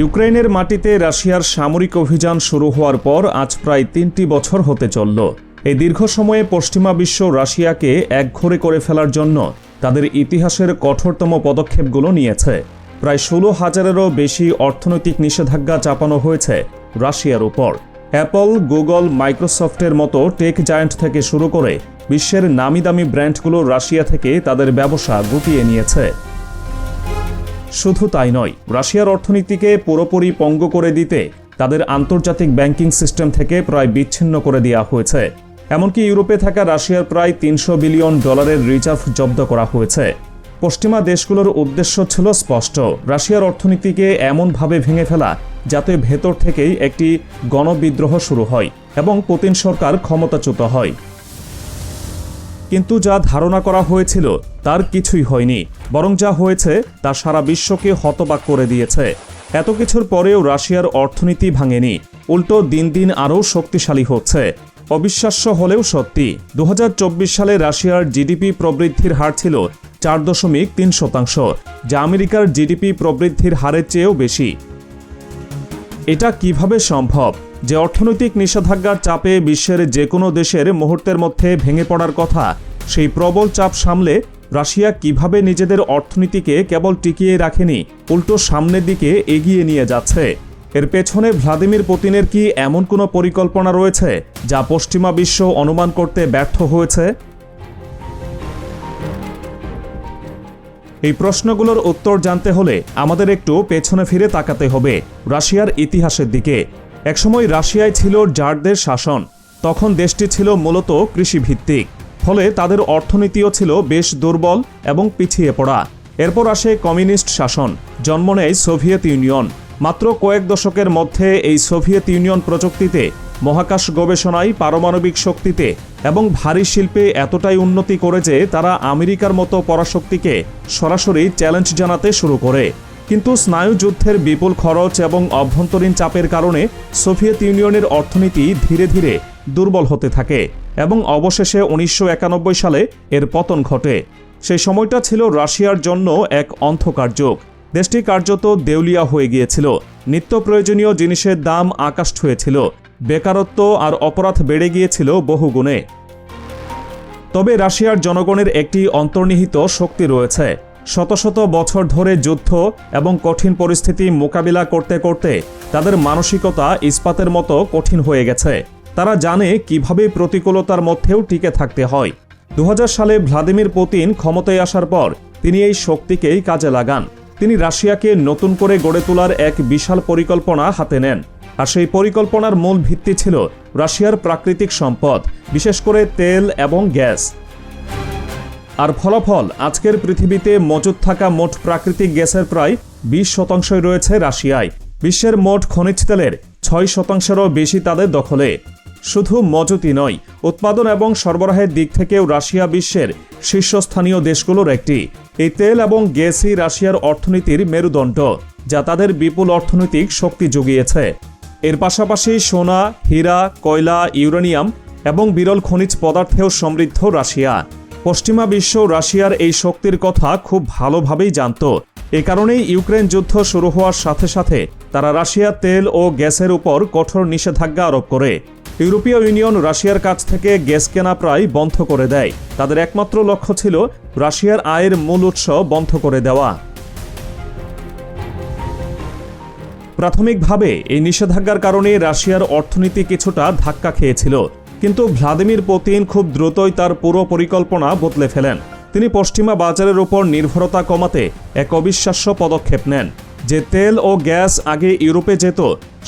ইউক্রেনের মাটিতে রাশিয়ার সামরিক অভিযান শুরু হওয়ার পর আজ প্রায় তিনটি বছর হতে চলল। এই দীর্ঘ সময়ে পশ্চিমা বিশ্ব রাশিয়াকে একঘরে করে ফেলার জন্য তাদের ইতিহাসের কঠোরতম পদক্ষেপগুলো নিয়েছে। প্রায় ষোলো হাজারেরও বেশি অর্থনৈতিক নিষেধাজ্ঞা চাপানো হয়েছে রাশিয়ার উপর। অ্যাপল, গুগল, মাইক্রোসফটের মতো টেক জায়ান্ট থেকে শুরু করে বিশ্বের নামি দামি ব্র্যান্ডগুলো রাশিয়া থেকে তাদের ব্যবসা গুটিয়ে নিয়েছে। শুধু তাই নয়, রাশিয়ার অর্থনীতিকে পুরোপুরি পঙ্গ করে দিতে তাদের আন্তর্জাতিক ব্যাংকিং সিস্টেম থেকে প্রায় বিচ্ছিন্ন করে দেওয়া হয়েছে। এমনকি ইউরোপে থাকা রাশিয়ার প্রায় তিনশো বিলিয়ন ডলারের রিজার্ভ জব্দ করা হয়েছে। পশ্চিমা দেশগুলোর উদ্দেশ্য ছিল স্পষ্ট, রাশিয়ার অর্থনীতিকে এমনভাবে ভেঙে ফেলা যাতে ভেতর থেকেই একটি গণবিদ্রোহ শুরু হয় এবং পুতিন সরকার ক্ষমতাচ্যুত হয়। কিন্তু যা ধারণা করা হয়েছিল তার কিছুই হয়নি, বরং যা হয়েছে তা সারা বিশ্বকে হতবাক করে দিয়েছে। এত কিছুর পরেও রাশিয়ার অর্থনীতি ভাঙেনি, উল্টো দিন দিন আরও শক্তিশালী হচ্ছে। অবিশ্বাস্য হলেও সত্যি দু হাজার চব্বিশ সালে রাশিয়ার জিডিপি প্রবৃদ্ধির হার ছিল চার দশমিক তিন শতাংশ, যা আমেরিকার জিডিপি প্রবৃদ্ধির হারের চেয়েও বেশি। এটা কীভাবে সম্ভব? যে অর্থনৈতিক নিষেধাজ্ঞার চাপে বিশ্বের যে কোনো দেশের মুহূর্তের মধ্যে ভেঙে পড়ার কথা, সেই প্রবল চাপ সামলে রাশিয়া কীভাবে নিজেদের অর্থনীতিকে কেবল টিকিয়ে রাখেনি, উল্টো সামনের দিকে এগিয়ে নিয়ে যাচ্ছে? এর পেছনে ভ্লাদিমির পুতিনের কি এমন কোনো পরিকল্পনা রয়েছে, যা পশ্চিমা বিশ্ব অনুমান করতে ব্যর্থ হয়েছে? এই প্রশ্নগুলোর উত্তর জানতে হলে আমাদের একটু পেছনে ফিরে তাকাতে হবে রাশিয়ার ইতিহাসের দিকে। একসময় রাশিয়ায় ছিল জারদের শাসন, তখন দেশটি ছিল মূলত কৃষিভিত্তিক। ফলে তাদের অর্থনীতিও ছিল বেশ দুর্বল এবং পিছিয়ে পড়া। এরপর আসে কমিউনিস্ট শাসন। জন্ম নেয় সোভিয়েত ইউনিয়ন। মাত্র কয়েক দশকের মধ্যে এই সোভিয়েত ইউনিয়ন প্রযুক্তিতে, মহাকাশ গবেষণায় পারমাণবিক শক্তিতে এবং ভারী শিল্পে এতটাই উন্নতি করে যে তারা আমেরিকার মতো পরাশক্তিকে সরাসরি চ্যালেঞ্জ জানাতে শুরু করে। কিন্তু স্নায়ুযুদ্ধের বিপুল খরচ এবং অভ্যন্তরীণ চাপের কারণে সোভিয়েত ইউনিয়নের অর্থনীতি ধীরে ধীরে দুর্বল হতে থাকে। এবং অবশেষে উনিশশো একানব্বই সালে এর পতন ঘটে। সেই সময়টা ছিল রাশিয়ার জন্য এক অন্ধকার যুগ। দেশটি কার্যত দেউলিয়া হয়ে গিয়েছিল। নিত্য প্রয়োজনীয় জিনিসের দাম আকাশ ছুঁয়েছিল। বেকারত্ব আর অপরাধ বেড়ে গিয়েছিল বহুগুণে। তবে রাশিয়ার জনগণের একটি অন্তর্নিহিত শক্তি রয়েছে। শত শত বছর ধরে যুদ্ধ এবং কঠিন পরিস্থিতি মোকাবিলা করতে করতে তাদের মানসিকতা ইস্পাতের মতো কঠিন হয়ে গেছে। তারা জানে কীভাবে প্রতিকূলতার মধ্যেও টিকে থাকতে হয়। দু হাজার সালে ভ্লাদিমির পুতিন ক্ষমতায় আসার পর তিনি এই শক্তিকেই কাজে লাগান। তিনি রাশিয়াকে নতুন করে গড়ে তোলার এক বিশাল পরিকল্পনা হাতে নেন। আর সেই পরিকল্পনার মূল ভিত্তি ছিল রাশিয়ার প্রাকৃতিক সম্পদ, বিশেষ করে তেল এবং গ্যাস। আর ফলাফল, আজকের পৃথিবীতে মজুদ থাকা মোট প্রাকৃতিক গ্যাসের প্রায় বিশ শতাংশই রয়েছে রাশিয়ায়। বিশ্বের মোট খনিজ তেলের ছয় শতাংশেরও বেশি তাদের দখলে। শুধু মজুতি নয়, উৎপাদন এবং সরবরাহের দিক থেকেও রাশিয়া বিশ্বের শীর্ষস্থানীয় দেশগুলোর একটি। এই তেল এবং গ্যাসই রাশিয়ার অর্থনীতির মেরুদণ্ড, যা তাদের বিপুল অর্থনৈতিক শক্তি জুগিয়েছে। এর পাশাপাশি সোনা, হীরা, কয়লা, ইউরেনিয়াম এবং বিরল খনিজ পদার্থেও সমৃদ্ধ রাশিয়া। পশ্চিমা বিশ্ব রাশিয়ার এই শক্তির কথা খুব ভালোভাবেই জানত। এ কারণেই ইউক্রেন যুদ্ধ শুরু হওয়ার সাথে সাথে তারা রাশিয়ার তেল ও গ্যাসের উপর কঠোর নিষেধাজ্ঞা আরোপ করে। ইউরোপীয় ইউনিয়ন রাশিয়ার কাছ থেকে গ্যাস কেনা প্রায় বন্ধ করে দেয়। তাদের একমাত্র লক্ষ্য ছিল রাশিয়ার আয়ের মূল উৎস বন্ধ করে দেওয়া। প্রাথমিকভাবে এই নিষেধাজ্ঞার কারণে রাশিয়ার অর্থনীতি কিছুটা ধাক্কা খেয়েছিল, কিন্তু ভ্লাদিমির পুতিন খুব দ্রুতই তার পুরো পরিকল্পনা বদলে ফেলেন। তিনি পশ্চিমা বাজারের উপর নির্ভরতা কমাতে এক অবিশ্বাস্য পদক্ষেপ নেন। যে তেল ও গ্যাস আগে ইউরোপে যেত,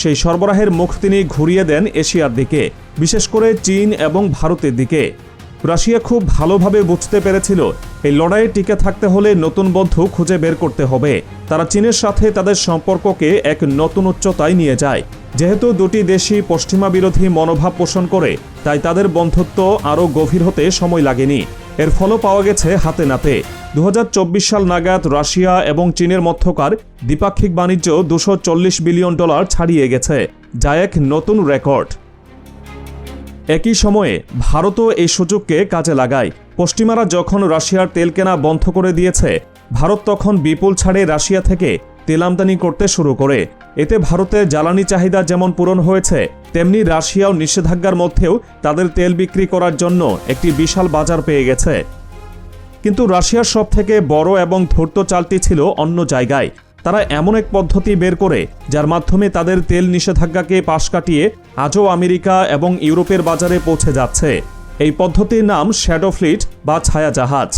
সেই সরবরাহের মুখ তিনি ঘুরিয়ে দেন এশিয়ার দিকে, বিশেষ করে চীন এবং ভারতের দিকে। রাশিয়া খুব ভালোভাবে বুঝতে পেরেছিল, এই লড়াইয়ে টিকে থাকতে হলে নতুন বন্ধু খুঁজে বের করতে হবে। তারা চীনের সাথে তাদের সম্পর্ককে এক নতুন উচ্চতায় নিয়ে যায়। যেহেতু দুটি দেশই পশ্চিমা বিরোধী মনোভাব পোষণ করে, তাই তাদের বন্ধুত্ব আরও গভীর হতে সময় লাগেনি। এর ফলও পাওয়া গেছে হাতে নাতে। দু হাজার চব্বিশ সাল নাগাদ রাশিয়া এবং চীনের মধ্যকার দ্বিপাক্ষিক বাণিজ্য দুশো বিলিয়ন ডলার ছাড়িয়ে গেছে, যা এক নতুন রেকর্ড। একই সময়ে ভারতও এই সুযোগকে কাজে লাগায়। পশ্চিমারা যখন রাশিয়ার তেল কেনা বন্ধ করে দিয়েছে, ভারত তখন বিপুল ছাড়ে রাশিয়া থেকে তেল আমদানি করতে শুরু করে। এতে ভারতের জ্বালানি চাহিদা যেমন পূরণ হয়েছে, তেমনি রাশিয়াও নিষেধাজ্ঞার মধ্যেও তাদের তেল বিক্রি করার জন্য একটি বিশাল বাজার পেয়ে গেছে। কিন্তু রাশিয়ার সব থেকে বড় এবং ধূর্ত চালটি ছিল অন্য জায়গায়। তারা এমন এক পদ্ধতি বের করে, যার মাধ্যমে তাদের তেল নিষেধাজ্ঞাকে পাশ কাটিয়ে আজও আমেরিকা এবং ইউরোপের বাজারে পৌঁছে যাচ্ছে। এই পদ্ধতির নাম শ্যাডো ফ্লিট বা ছায়া জাহাজ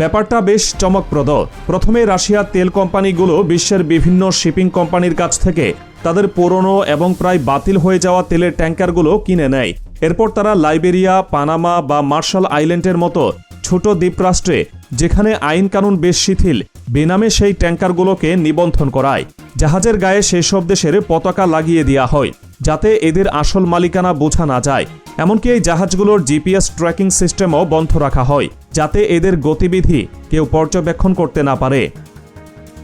ব্যাপারটা বেশ চমকপ্রদ। প্রথমে রাশিয়ার তেল কোম্পানিগুলো বিশ্বের বিভিন্ন শিপিং কোম্পানির কাছ থেকে তাদের পুরনো এবং প্রায় বাতিল হয়ে যাওয়া তেলের ট্যাঙ্কারগুলো কিনে নেয়। এরপর তারা লাইবেরিয়া, পানামা বা মার্শাল আইল্যান্ডের মতো ছোট দ্বীপরাষ্ট্রে, যেখানে আইন কানুন বেশ শিথিল, বেনামে সেই ট্যাঙ্কারগুলোকে নিবন্ধন করায়। জাহাজের গায়ে সেসব দেশের পতাকা লাগিয়ে দেওয়া হয়, যাতে এদের আসল মালিকানা বোঝা না যায়। এমনকি এই জাহাজগুলোর জিপিএস ট্র্যাকিং সিস্টেমও বন্ধ রাখা হয়, যাতে এদের গতিবিধি কেউ পর্যবেক্ষণ করতে না পারে।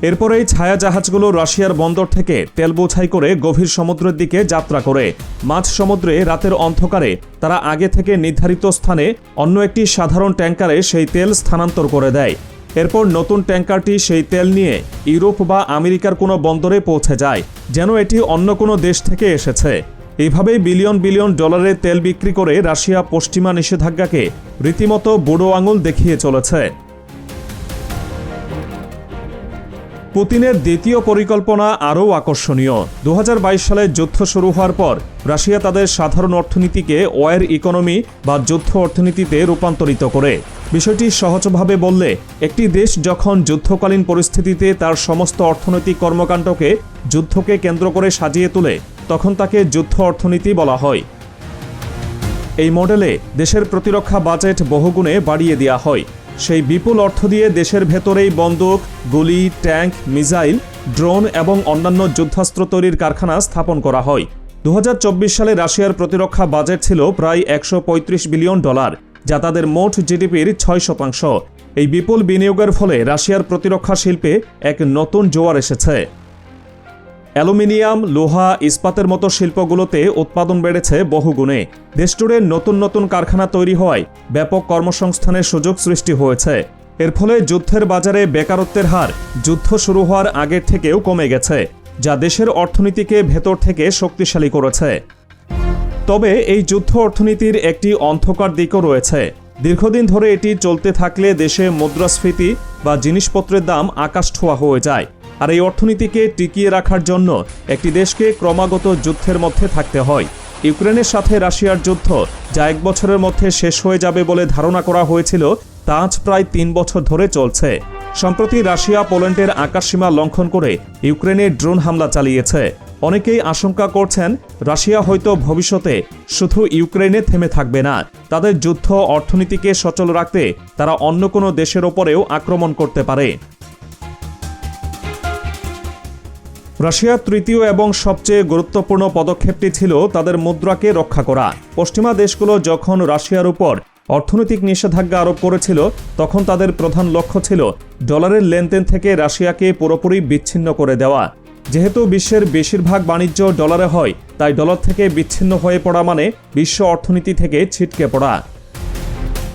এরপর এই ছায়া জাহাজগুলো রাশিয়ার বন্দর থেকে তেল বোঝাই করে গভীর সমুদ্রের দিকে যাত্রা করে। মাঝ সমুদ্রে রাতের অন্ধকারে তারা আগে থেকে নির্ধারিত স্থানে অন্য একটি সাধারণ ট্যাঙ্কারে সেই তেল স্থানান্তর করে দেয়। এরপর নতুন ট্যাঙ্কারটি সেই তেল নিয়ে ইউরোপ বা আমেরিকার কোনো বন্দরে পৌঁছে যায়, যেন এটি অন্য কোনো দেশ থেকে এসেছে। এইভাবেই বিলিয়ন বিলিয়ন ডলারের তেল বিক্রি করে রাশিয়া পশ্চিমা নিষেধাজ্ঞাকে রীতিমতো বুড়ো আঙুল দেখিয়ে চলেছে। পুতিনের দ্বিতীয় পরিকল্পনা আরও আকর্ষণীয়। দু হাজার বাইশ সালে যুদ্ধ শুরু হওয়ার পর রাশিয়া তাদের সাধারণ অর্থনীতিকে ওয়ার ইকোনমি বা যুদ্ধ অর্থনীতিতে রূপান্তরিত করে। বিষয়টি সহজভাবে বললে, একটি দেশ যখন যুদ্ধকালীন পরিস্থিতিতে তার সমস্ত অর্থনৈতিক কর্মকাণ্ডকে যুদ্ধকে কেন্দ্র করে সাজিয়ে তোলে তখন তাকে যুদ্ধ অর্থনীতি বলা হয়। এই মডেলে দেশের প্রতিরক্ষা বাজেট বহুগুণে বাড়িয়ে দেওয়া হয়। সেই বিপুল অর্থ দিয়ে দেশের ভেতরেই বন্দুক, গুলি, ট্যাঙ্ক, মিসাইল, ড্রোন এবং অন্যান্য যুদ্ধাস্ত্র তৈরির কারখানা স্থাপন করা হয়। দু হাজার চব্বিশ সালে রাশিয়ার প্রতিরক্ষা বাজেট ছিল প্রায় একশো পঁয়ত্রিশ বিলিয়ন ডলার, যা তাদের মোট জিডিপির ছয় শতাংশ। এই বিপুল বিনিয়োগের ফলে রাশিয়ার প্রতিরক্ষা শিল্পে এক নতুন জোয়ার এসেছে। অ্যালুমিনিয়াম, লোহা, ইস্পাতের মতো শিল্পগুলোতে উৎপাদন বেড়েছে বহুগুণে। দেশজুড়ে নতুন নতুন কারখানা তৈরি হওয়ায় ব্যাপক কর্মসংস্থানের সুযোগ সৃষ্টি হয়েছে। এর ফলে যুদ্ধের বাজারে বেকারত্বের হার যুদ্ধ শুরু হওয়ার আগের থেকেও কমে গেছে, যা দেশের অর্থনীতিকে ভেতর থেকে শক্তিশালী করেছে। তবে এই যুদ্ধ অর্থনীতির একটি অন্ধকার দিকও রয়েছে। দীর্ঘদিন ধরে এটি চলতে থাকলে দেশে মুদ্রাস্ফীতি বা জিনিসপত্রের দাম আকাশ ছোঁয়া হয়ে যায়। আর এই অর্থনীতিকে টিকিয়ে রাখার জন্য একটি দেশকে ক্রমাগত যুদ্ধের মধ্যে থাকতে হয়। ইউক্রেনের সাথে রাশিয়ার যুদ্ধ যা এক বছরের মধ্যে শেষ হয়ে যাবে বলে ধারণা করা হয়েছিল, তা আজ প্রায় তিন বছর ধরে চলছে। সম্প্রতি রাশিয়া পোল্যান্ডের আকাশসীমা লঙ্ঘন করে ইউক্রেনে ড্রোন হামলা চালিয়েছে। অনেকেই আশঙ্কা করছেন, রাশিয়া হয়তো ভবিষ্যতে শুধু ইউক্রেনে থেমে থাকবে না, তাদের যুদ্ধ অর্থনীতিকে সচল রাখতে তারা অন্য কোনো দেশের ওপরেও আক্রমণ করতে পারে। রাশিয়ার তৃতীয় এবং সবচেয়ে গুরুত্বপূর্ণ পদক্ষেপটি ছিল তাদের মুদ্রাকে রক্ষা করা। পশ্চিমা দেশগুলো যখন রাশিয়ার উপর অর্থনৈতিক নিষেধাজ্ঞা আরোপ করেছিল, তখন তাদের প্রধান লক্ষ্য ছিল ডলারের লেনদেন থেকে রাশিয়াকে পুরোপুরি বিচ্ছিন্ন করে দেওয়া। যেহেতু বিশ্বের বেশিরভাগ বাণিজ্য ডলারে হয়, তাই ডলার থেকে বিচ্ছিন্ন হয়ে পড়া মানে বিশ্ব অর্থনীতি থেকে ছিটকে পড়া।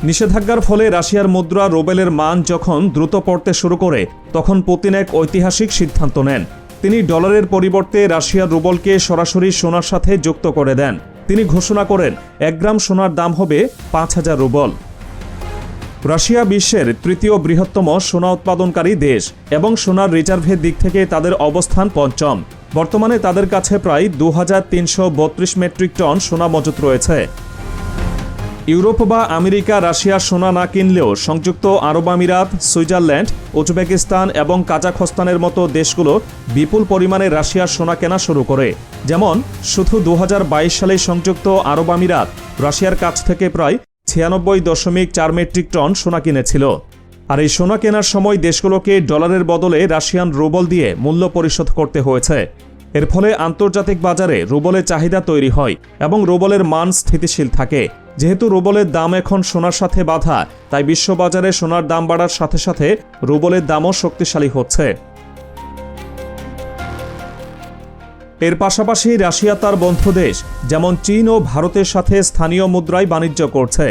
নিষেধাজ্ঞার ফলে রাশিয়ার মুদ্রা রোবেলের মান যখন দ্রুত পড়তে শুরু করে, তখন পুতিন এক ঐতিহাসিক সিদ্ধান্ত নেন। তিনি ডলারের পরিবর্তে রাশিয়ার রুবলকে সরাসরি সোনার সাথে যুক্ত করে দেন। তিনি ঘোষণা করেন, এক গ্রাম সোনার দাম হবে পাঁচ হাজার রুবল। রাশিয়া বিশ্বের তৃতীয় বৃহত্তম সোনা উৎপাদনকারী দেশ এবং সোনার রিজার্ভের দিক থেকে তাদের অবস্থান পঞ্চম। বর্তমানে তাদের কাছে প্রায় দু হাজার তিনশো বত্রিশ মেট্রিক টন সোনা মজুত রয়েছে। ইউরোপ বা আমেরিকা রাশিয়ার সোনা না কিনলেও সংযুক্ত আরব আমিরাত, সুইজারল্যান্ড, উজবেকিস্তান এবং কাজাখস্তানের মতো দেশগুলো বিপুল পরিমাণে রাশিয়ার সোনা কেনা শুরু করে। যেমন, শুধু দু হাজার বাইশ সালে সংযুক্ত আরব আমিরাত রাশিয়ার কাছ থেকে প্রায় ছিয়ানব্বই দশমিক চার মেট্রিক টন সোনা কিনেছিল। আর এই সোনা কেনার সময় দেশগুলোকে ডলারের বদলে রাশিয়ান রুবল দিয়ে মূল্য পরিশোধ করতে হয়েছে। এর ফলে আন্তর্জাতিক বাজারে রুবলের চাহিদা তৈরি হয় এবং রুবলের মান স্থিতিশীল থাকে। যেহেতু রুবলের দাম এখন সোনার সাথে বাধা, তাই বিশ্ববাজারে সোনার দাম বাড়ার সাথে সাথে রুবলের দামও শক্তিশালী হচ্ছে। এর পাশাপাশি রাশিয়া তার বন্ধু দেশ, যেমন চীন ও ভারতের সাথে স্থানীয় মুদ্রায় বাণিজ্য করছে।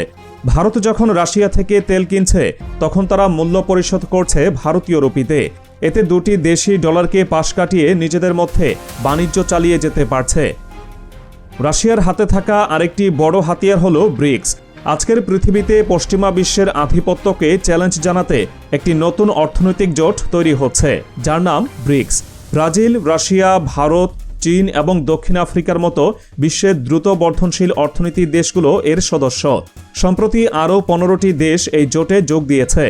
ভারত যখন রাশিয়া থেকে তেল কিনছে, তখন তারা মূল্য পরিশোধ করছে ভারতীয় রুপিতে। এতে দুটি দেশি ডলারকে পাশ কাটিয়ে নিজেদের মধ্যে বাণিজ্য চালিয়ে যেতে পারছে। রাশিয়ার হাতে থাকা আরেকটি বড় হাতিয়ার হল ব্রিক্স। আজকের পৃথিবীতে পশ্চিমা বিশ্বের আধিপত্যকে চ্যালেঞ্জ জানাতে একটি নতুন অর্থনৈতিক জোট তৈরি হচ্ছে, যার নাম ব্রিক্স। ব্রাজিল, রাশিয়া, ভারত, চীন এবং দক্ষিণ আফ্রিকার মতো বিশ্বের দ্রুত বর্ধনশীল অর্থনীতির দেশগুলো এর সদস্য। সম্প্রতি আরও পনেরোটি দেশ এই জোটে যোগ দিয়েছে।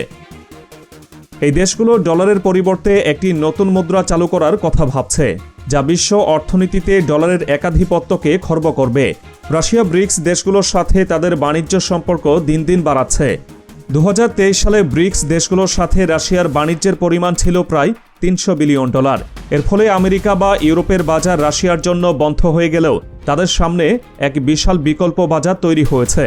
এই দেশগুলো ডলারের পরিবর্তে একটি নতুন মুদ্রা চালু করার কথা ভাবছে, যা বিশ্ব অর্থনীতিতে ডলারের একাধিপত্যকে খর্ব করবে। রাশিয়া ব্রিক্স দেশগুলোর সাথে তাদের বাণিজ্য সম্পর্ক দিন দিন বাড়াচ্ছে। দু হাজার তেইশ সালে ব্রিক্স দেশগুলোর সাথে রাশিয়ার বাণিজ্যের পরিমাণ ছিল প্রায় তিনশো বিলিয়ন ডলার। এর ফলে আমেরিকা বা ইউরোপের বাজার রাশিয়ার জন্য বন্ধ হয়ে গেলেও তাদের সামনে এক বিশাল বিকল্প বাজার তৈরি হয়েছে।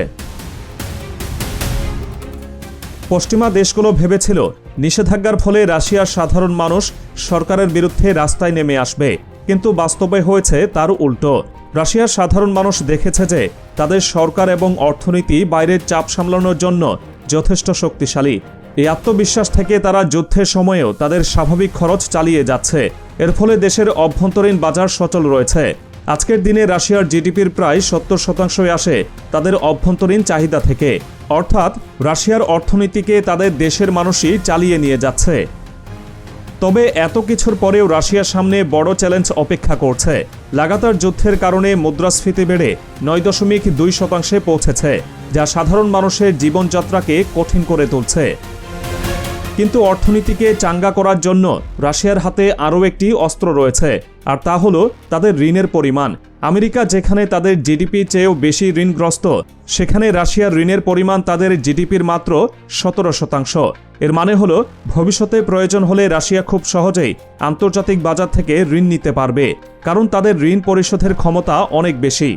পশ্চিমা দেশগুলো ভেবেছিল নিষেধাজ্ঞার ফলে রাশিয়ার সাধারণ মানুষ সরকারের বিরুদ্ধে রাস্তায় নেমে আসবে। কিন্তু বাস্তবে হয়েছে তার উল্টো। রাশিয়ার সাধারণ মানুষ দেখেছে যে তাদের সরকার এবং অর্থনীতি বাইরের চাপ সামলানোর জন্য যথেষ্ট শক্তিশালী। এই আত্মবিশ্বাস থেকে তারা যুদ্ধের সময়েও তাদের স্বাভাবিক খরচ চালিয়ে যাচ্ছে। এর ফলে দেশের অভ্যন্তরীণ বাজার সচল রয়েছে। আজকের দিনে রাশিয়ার জিডিপির প্রায় সত্তর শতাংশই আসে তাদের অভ্যন্তরীণ চাহিদা থেকে। অর্থাৎ রাশিয়ার অর্থনীতিকে তাদের দেশের মানুষই চালিয়ে নিয়ে যাচ্ছে। তবে এত কিছুর পরেও রাশিয়ার সামনে বড় চ্যালেঞ্জ অপেক্ষা করছে। লাগাতার যুদ্ধের কারণে মুদ্রাস্ফীতি বেড়ে নয় দশমিক দুই শতাংশে পৌঁছেছে, যা সাধারণ মানুষের জীবনযাত্রাকে কঠিন করে তুলছে। কিন্তু অর্থনীতিকে চাঙ্গা করার জন্য রাশিয়ার হাতে আরও একটি অস্ত্র রয়েছে, আর তা হলো তাদের ঋণের পরিমাণ। আমেরিকা যেখানে তাদের জিডিপি চেয়েও বেশি ঋণগ্রস্ত, সেখানে রাশিয়ার ঋণের পরিমাণ তাদের জিডিপির মাত্র সতেরো শতাংশ। এর মানে হলো ভবিষ্যতে প্রয়োজন হলে রাশিয়া খুব সহজেই আন্তর্জাতিক বাজার থেকে ঋণ নিতে পারবে, কারণ তাদের ঋণ পরিশোধের ক্ষমতা অনেক বেশি।